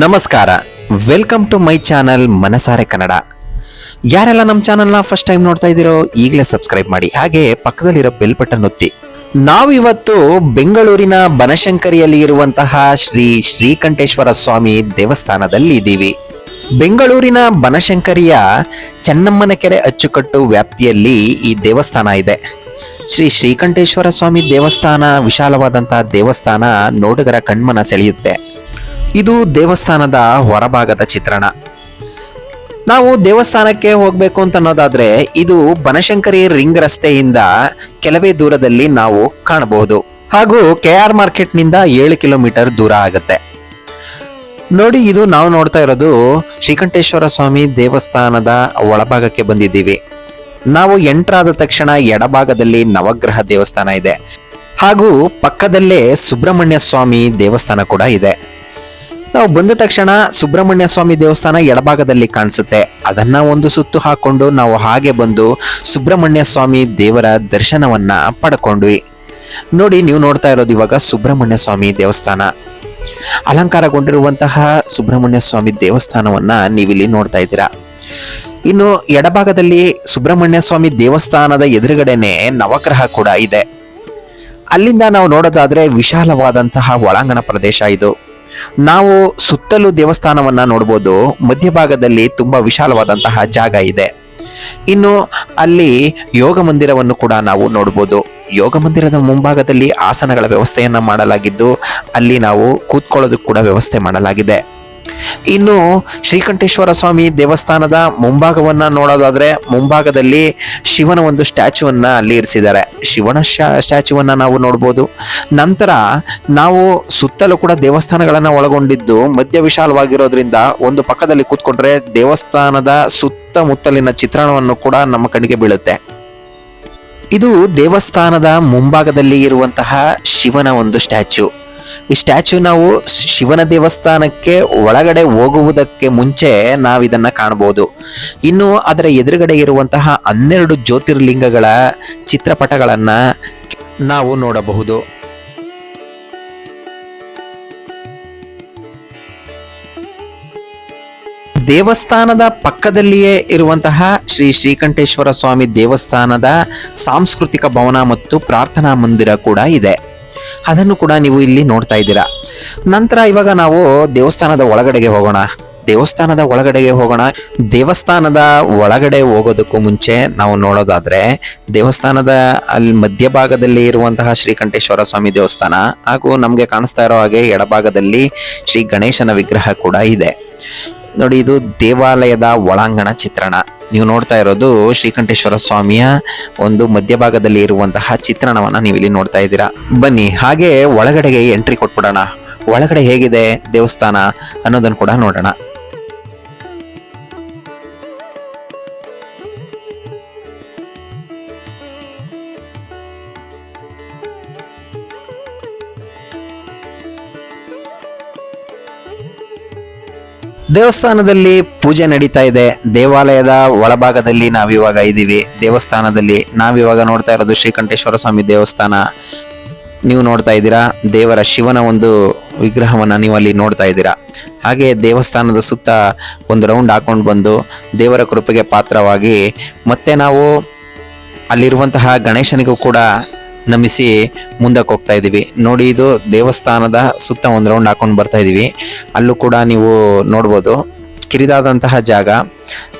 ನಮಸ್ಕಾರ. Welcome to my channel ಮನಸಾರೆ ಕನ್ನಡ. ಯಾರೆಲ್ಲ ನಮ್ಮ ಚಾನಲ್ನ ಫಸ್ಟ್ ಟೈಮ್ ನೋಡ್ತಾ ಇದ್ದೀರೋ, ಈಗಲೇ ಸಬ್ಸ್ಕ್ರೈಬ್ ಮಾಡಿ. ಹಾಗೆ ಪಕ್ಕದಲ್ಲಿರೋ ಬೆಲ್ ಬಟನ್ ಒತ್ತಿ. ನಾವಿವತ್ತು ಬೆಂಗಳೂರಿನ ಬನಶಂಕರಿಯಲ್ಲಿ ಇರುವಂತಹ ಶ್ರೀ ಶ್ರೀಕಂಠೇಶ್ವರ ಸ್ವಾಮಿ ದೇವಸ್ಥಾನದಲ್ಲಿ ಇದ್ದೀವಿ. ಬೆಂಗಳೂರಿನ ಬನಶಂಕರಿಯ ಚೆನ್ನಮ್ಮನ ಕೆರೆ ಅಚ್ಚುಕಟ್ಟು ವ್ಯಾಪ್ತಿಯಲ್ಲಿ ಈ ದೇವಸ್ಥಾನ ಇದೆ. ಶ್ರೀ ಶ್ರೀಕಂಠೇಶ್ವರ ಸ್ವಾಮಿ ದೇವಸ್ಥಾನ, ವಿಶಾಲವಾದಂತಹ ದೇವಸ್ಥಾನ ನೋಡುಗರ ಕಣ್ಮನ ಸೆಳೆಯುತ್ತೆ. ಇದು ದೇವಸ್ಥಾನದ ಹೊರಭಾಗದ ಚಿತ್ರಣ. ನಾವು ದೇವಸ್ಥಾನಕ್ಕೆ ಹೋಗ್ಬೇಕು ಅಂತ ಅನ್ನೋದಾದ್ರೆ ಇದು ಬನಶಂಕರಿ ರಿಂಗ್ ರಸ್ತೆಯಿಂದ ಕೆಲವೇ ದೂರದಲ್ಲಿ ನಾವು ಕಾಣಬಹುದು. ಹಾಗೂ ಕೆ ಆರ್ ಮಾರ್ಕೆಟ್ನಿಂದ ಏಳು ಕಿಲೋಮೀಟರ್ ದೂರ ಆಗುತ್ತೆ. ನೋಡಿ, ಇದು ನಾವು ನೋಡ್ತಾ ಇರೋದು ಶ್ರೀಕಂಠೇಶ್ವರ ಸ್ವಾಮಿ ದೇವಸ್ಥಾನದ ಒಳಭಾಗಕ್ಕೆ ಬಂದಿದ್ದೀವಿ. ನಾವು ಎಂಟ್ರಾದ ತಕ್ಷಣ ಎಡಭಾಗದಲ್ಲಿ ನವಗ್ರಹ ದೇವಸ್ಥಾನ ಇದೆ. ಹಾಗೂ ಪಕ್ಕದಲ್ಲೇ ಸುಬ್ರಹ್ಮಣ್ಯ ಸ್ವಾಮಿ ದೇವಸ್ಥಾನ ಕೂಡ ಇದೆ. ನಾವು ಬಂದ ತಕ್ಷಣ ಸುಬ್ರಹ್ಮಣ್ಯ ಸ್ವಾಮಿ ದೇವಸ್ಥಾನ ಎಡಭಾಗದಲ್ಲಿ ಕಾಣಿಸುತ್ತೆ. ಅದನ್ನ ಒಂದು ಸುತ್ತು ಹಾಕೊಂಡು ನಾವು ಹಾಗೆ ಬಂದು ಸುಬ್ರಹ್ಮಣ್ಯ ಸ್ವಾಮಿ ದೇವರ ದರ್ಶನವನ್ನ ಪಡ್ಕೊಂಡ್ವಿ. ನೋಡಿ ನೀವು ನೋಡ್ತಾ ಇರೋದು ಇವಾಗ ಸುಬ್ರಹ್ಮಣ್ಯ ಸ್ವಾಮಿ ದೇವಸ್ಥಾನ. ಅಲಂಕಾರಗೊಂಡಿರುವಂತಹ ಸುಬ್ರಹ್ಮಣ್ಯ ಸ್ವಾಮಿ ದೇವಸ್ಥಾನವನ್ನ ನೀವಿಲ್ಲಿ ನೋಡ್ತಾ ಇದ್ದೀರಾ. ಇನ್ನು ಎಡಭಾಗದಲ್ಲಿ ಸುಬ್ರಹ್ಮಣ್ಯ ಸ್ವಾಮಿ ದೇವಸ್ಥಾನದ ಎದುರುಗಡೆನೆ ನವಗ್ರಹ ಕೂಡ ಇದೆ. ಅಲ್ಲಿಂದ ನಾವು ನೋಡೋದಾದ್ರೆ ವಿಶಾಲವಾದಂತಹ ಒಳಾಂಗಣ ಪ್ರದೇಶ ಇದು. ನಾವು ಸುತ್ತಲೂ ದೇವಸ್ಥಾನವನ್ನ ನೋಡ್ಬೋದು, ಮಧ್ಯಭಾಗದಲ್ಲಿ ತುಂಬಾ ವಿಶಾಲವಾದಂತಹ ಜಾಗ ಇದೆ. ಇನ್ನು ಅಲ್ಲಿ ಯೋಗ ಮಂದಿರವನ್ನು ಕೂಡ ನಾವು ನೋಡ್ಬೋದು. ಯೋಗ ಮಂದಿರದ ಮುಂಭಾಗದಲ್ಲಿ ಆಸನಗಳ ವ್ಯವಸ್ಥೆಯನ್ನು ಮಾಡಲಾಗಿದ್ದು, ಅಲ್ಲಿ ನಾವು ಕೂತ್ಕೊಳ್ಳೋದಕ್ಕೆ ಕೂಡ ವ್ಯವಸ್ಥೆ ಮಾಡಲಾಗಿದೆ. ಇನ್ನು ಶ್ರೀಕಂಠೇಶ್ವರ ಸ್ವಾಮಿ ದೇವಸ್ಥಾನದ ಮುಂಭಾಗವನ್ನ ನೋಡೋದಾದ್ರೆ ಮುಂಭಾಗದಲ್ಲಿ ಶಿವನ ಒಂದು ಸ್ಟ್ಯಾಚುವನ್ನ ಅಲ್ಲಿ ಇರಿಸಿದ್ದಾರೆ. ಶಿವನ ಸ್ಟ್ಯಾಚುವನ್ನ ನಾವು ನೋಡ್ಬೋದು. ನಂತರ ನಾವು ಸುತ್ತಲೂ ಕೂಡ ದೇವಸ್ಥಾನಗಳನ್ನ ಒಳಗೊಂಡಿದ್ದು ಮಧ್ಯ ವಿಶಾಲವಾಗಿರೋದ್ರಿಂದ ಒಂದು ಪಕ್ಕದಲ್ಲಿ ಕೂತ್ಕೊಂಡ್ರೆ ದೇವಸ್ಥಾನದ ಸುತ್ತಮುತ್ತಲಿನ ಚಿತ್ರಣವನ್ನು ಕೂಡ ನಮ್ಮ ಕಣ್ಣಿಗೆ ಬೀಳುತ್ತೆ. ಇದು ದೇವಸ್ಥಾನದ ಮುಂಭಾಗದಲ್ಲಿ ಇರುವಂತಹ ಶಿವನ ಒಂದು ಸ್ಟ್ಯಾಚ್ಯೂ ಈ ಸ್ಟ್ಯಾಚ್ಯೂ ನಾವು ಶಿವನ ದೇವಸ್ಥಾನಕ್ಕೆ ಒಳಗಡೆ ಹೋಗುವುದಕ್ಕೆ ಮುಂಚೆ ನಾವು ಇದನ್ನ ಕಾಣಬಹುದು ಇನ್ನು ಅದರ ಎದುರುಗಡೆ ಇರುವಂತಹ ಹನ್ನೆರಡು ಜ್ಯೋತಿರ್ಲಿಂಗಗಳ ಚಿತ್ರಪಟಗಳನ್ನ ನಾವು ನೋಡಬಹುದು. ದೇವಸ್ಥಾನದ ಪಕ್ಕದಲ್ಲಿಯೇ ಇರುವಂತಹ ಶ್ರೀ ಶ್ರೀಕಂಠೇಶ್ವರ ಸ್ವಾಮಿ ದೇವಸ್ಥಾನದ ಸಾಂಸ್ಕೃತಿಕ ಭವನ ಮತ್ತು ಪ್ರಾರ್ಥನಾ ಮಂದಿರ ಕೂಡ ಇದೆ. ಅದನ್ನು ಕೂಡ ನೀವು ಇಲ್ಲಿ ನೋಡ್ತಾ ಇದ್ದೀರಾ. ನಂತರ ಇವಾಗ ನಾವು ದೇವಸ್ಥಾನದ ಒಳಗಡೆಗೆ ಹೋಗೋಣ. ದೇವಸ್ಥಾನದ ಒಳಗಡೆಗೆ ಹೋಗೋಣ. ದೇವಸ್ಥಾನದ ಒಳಗಡೆ ಹೋಗೋದಕ್ಕೂ ಮುಂಚೆ ನಾವು ನೋಡೋದಾದ್ರೆ ದೇವಸ್ಥಾನದ ಅಲ್ಲಿ ಮಧ್ಯಭಾಗದಲ್ಲಿ ಇರುವಂತಹ ಶ್ರೀಕಂಠೇಶ್ವರ ಸ್ವಾಮಿ ದೇವಸ್ಥಾನ ಹಾಗೂ ನಮಗೆ ಕಾಣಿಸ್ತಾ ಇರೋ ಹಾಗೆ ಎಡಭಾಗದಲ್ಲಿ ಶ್ರೀ ಗಣೇಶನ ವಿಗ್ರಹ ಕೂಡ ಇದೆ. ನೋಡಿ, ಇದು ದೇವಾಲಯದ ಒಳಾಂಗಣ ಚಿತ್ರಣ. ನೀವು ನೋಡ್ತಾ ಇರೋದು ಶ್ರೀಕಂಠೇಶ್ವರ ಸ್ವಾಮಿಯ ಒಂದು ಮಧ್ಯಭಾಗದಲ್ಲಿ ಇರುವಂತಹ ಚಿತ್ರಣವನ್ನ ನೀವು ಇಲ್ಲಿ ನೋಡ್ತಾ ಇದ್ದೀರಾ. ಬನ್ನಿ, ಹಾಗೆ ಒಳಗಡೆಗೆ ಎಂಟ್ರಿ ಕೊಟ್ಬಿಡೋಣ. ಒಳಗಡೆ ಹೇಗಿದೆ ದೇವಸ್ಥಾನ ಅನ್ನೋದನ್ನು ಕೂಡ ನೋಡೋಣ. ದೇವಸ್ಥಾನದಲ್ಲಿ ಪೂಜೆ ನಡೀತಾ ಇದೆ. ದೇವಾಲಯದ ಒಳಭಾಗದಲ್ಲಿ ನಾವಿವಾಗ ಇದ್ದೀವಿ. ದೇವಸ್ಥಾನದಲ್ಲಿ ನಾವಿವಾಗ ನೋಡ್ತಾ ಇರೋದು ಶ್ರೀಕಂಠೇಶ್ವರ ಸ್ವಾಮಿ ದೇವಸ್ಥಾನ. ನೀವು ನೋಡ್ತಾ ಇದ್ದೀರಾ? ದೇವರ ಶಿವನ ಒಂದು ವಿಗ್ರಹವನ್ನು ನೀವು ಅಲ್ಲಿ ನೋಡ್ತಾ ಇದ್ದೀರಾ? ಹಾಗೆ ದೇವಸ್ಥಾನದ ಸುತ್ತ ಒಂದು ರೌಂಡ್ ಹಾಕೊಂಡು ಬಂದು ದೇವರ ಕೃಪೆಗೆ ಪಾತ್ರವಾಗಿ ಮತ್ತೆ ನಾವು ಅಲ್ಲಿರುವಂತಹ ಗಣೇಶನಿಗೂ ಕೂಡ ನಮಿಸಿ ಮುಂದಕ್ಕೆ ಹೋಗ್ತಾ ಇದೀವಿ ನೋಡಿ, ಇದು ದೇವಸ್ಥಾನದ ಸುತ್ತ ಒಂದು ರೌಂಡ್ ಹಾಕೊಂಡು ಬರ್ತಾ ಇದೀವಿ ಅಲ್ಲೂ ಕೂಡ ನೀವು ನೋಡ್ಬೋದು, ಕಿರಿದಾದಂತಹ ಜಾಗ.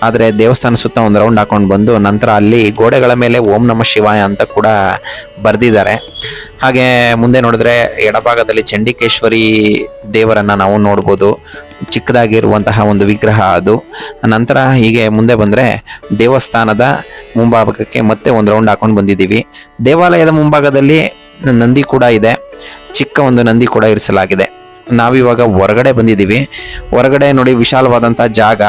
ಆದರೆ ದೇವಸ್ಥಾನ ಸುತ್ತ ಒಂದು ರೌಂಡ್ ಹಾಕೊಂಡು ಬಂದು ನಂತರ ಅಲ್ಲಿ ಗೋಡೆಗಳ ಮೇಲೆ ಓಂ ನಮ ಶಿವಾಯ ಅಂತ ಕೂಡ ಬರೆದಿದ್ದಾರೆ. ಹಾಗೆ ಮುಂದೆ ನೋಡಿದ್ರೆ ಎಡಭಾಗದಲ್ಲಿ ಚಂಡಿಕೇಶ್ವರಿ ದೇವರನ್ನ ನಾವು ನೋಡ್ಬೋದು. ಚಿಕ್ಕದಾಗಿರುವಂತಹ ಒಂದು ವಿಗ್ರಹ ಅದು. ನಂತರ ಹೀಗೆ ಮುಂದೆ ಬಂದರೆ ದೇವಸ್ಥಾನದ ಮುಂಭಾಗಕ್ಕೆ ಮತ್ತೆ ಒಂದು ರೌಂಡ್ ಹಾಕೊಂಡು ಬಂದಿದ್ದೀವಿ. ದೇವಾಲಯದ ಮುಂಭಾಗದಲ್ಲಿ ನಂದಿ ಕೂಡ ಇದೆ. ಚಿಕ್ಕ ಒಂದು ನಂದಿ ಕೂಡ ಇರಿಸಲಾಗಿದೆ. ನಾವಿವಾಗ ಹೊರಗಡೆ ಬಂದಿದ್ದೀವಿ. ಹೊರಗಡೆ ನೋಡಿ ವಿಶಾಲವಾದಂಥ ಜಾಗ.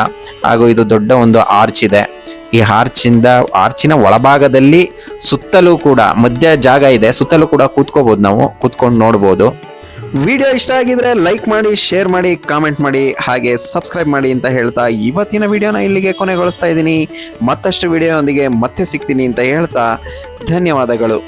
ಹಾಗೂ ಇದು ದೊಡ್ಡ ಒಂದು ಆರ್ಚ್ ಇದೆ. ಈ ಆರ್ಚಿಂದ ಆರ್ಚಿನ ಒಳಭಾಗದಲ್ಲಿ ಸುತ್ತಲೂ ಕೂಡ ಮಧ್ಯ ಜಾಗ ಇದೆ. ಸುತ್ತಲೂ ಕೂಡ ಕೂತ್ಕೋಬೋದು ನಾವು, ಕೂತ್ಕೊಂಡು ನೋಡ್ಬೋದು. ವಿಡಿಯೋ ಇಷ್ಟ ಆಗಿದ್ರೆ ಲೈಕ್ ಮಾಡಿ, ಶೇರ್ ಮಾಡಿ, ಕಾಮೆಂಟ್ ಮಾಡಿ, ಹಾಗೆ ಸಬ್ಸ್ಕ್ರೈಬ್ ಮಾಡಿ ಅಂತ ಹೇಳ್ತಾ ಇವತ್ತಿನ ವಿಡಿಯೋನ ಇಲ್ಲಿಗೆ ಕೊನೆಗೊಳಿಸ್ತಾ ಇದ್ದೀನಿ. ಮತ್ತಷ್ಟು ವಿಡಿಯೋದೊಂದಿಗೆ ಮತ್ತೆ ಸಿಗ್ತೀನಿ ಅಂತ ಹೇಳ್ತಾ ಧನ್ಯವಾದಗಳು.